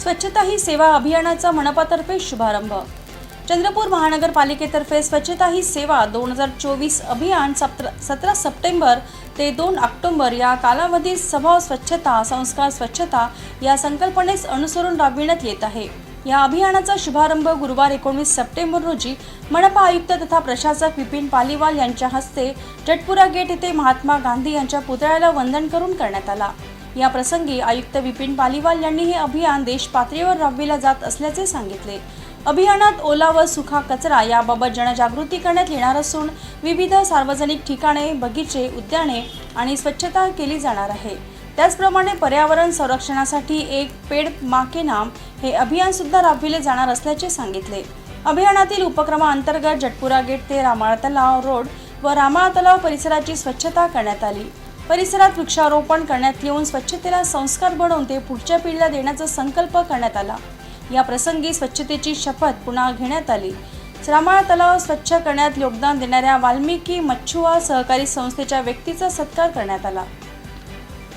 स्वच्छता ही सेवा अभियानाचा मनपातर्फे शुभारंभ. चंद्रपूर महानगरपालिकेतर्फे स्वच्छता ही सेवा दोन हजार चोवीस अभियान सत्र सतरा सप्टेंबर ते दोन ऑक्टोंबर या कालावधीत स्वभाव स्वच्छता संस्कार स्वच्छता या संकल्पनेस अनुसरून राबविण्यात येत आहे. या अभियानाचा शुभारंभ गुरुवार एकोणीस सप्टेंबर रोजी मनपा आयुक्त तथा प्रशासक विपिन पालीवाल यांच्या हस्ते जटपुरा गेट येथे महात्मा गांधी यांच्या पुतळ्याला वंदन करून करण्यात आला. या प्रसंगी आयुक्त विपिन पालीवाल यांनी हे अभियान देश पातळीवर जात असल्याचे सांगितले. अभियानात ओला व सुखा कचरा याबाबत जनजागृती करण्यात येणार असून विविध सार्वजनिक ठिकाणे बगीचे उद्याने आणि स्वच्छता केली जाणार आहे. त्याचप्रमाणे पर्यावरण संरक्षणासाठी एक पेड माके नाम हे अभियान सुद्धा राबविले जाणार असल्याचे सांगितले. अभियानातील उपक्रमाअंतर्गत जटपुरा गेट ते रामाळा तलाव रोड व रामाळा तलाव परिसराची स्वच्छता करण्यात आली. परिसरात वृक्षारोपण करण्यात येऊन स्वच्छतेला संस्कार बनवून ते पुढच्या पिढीला देण्याचा संकल्प करण्यात आला. या प्रसंगी स्वच्छतेची शपथ पुन्हा घेण्यात आली. श्रामाळ तलाव स्वच्छ करण्यात योगदान देणाऱ्या वाल्मिकी मच्छुआ सहकारी संस्थेच्या व्यक्तीचा सत्कार करण्यात आला.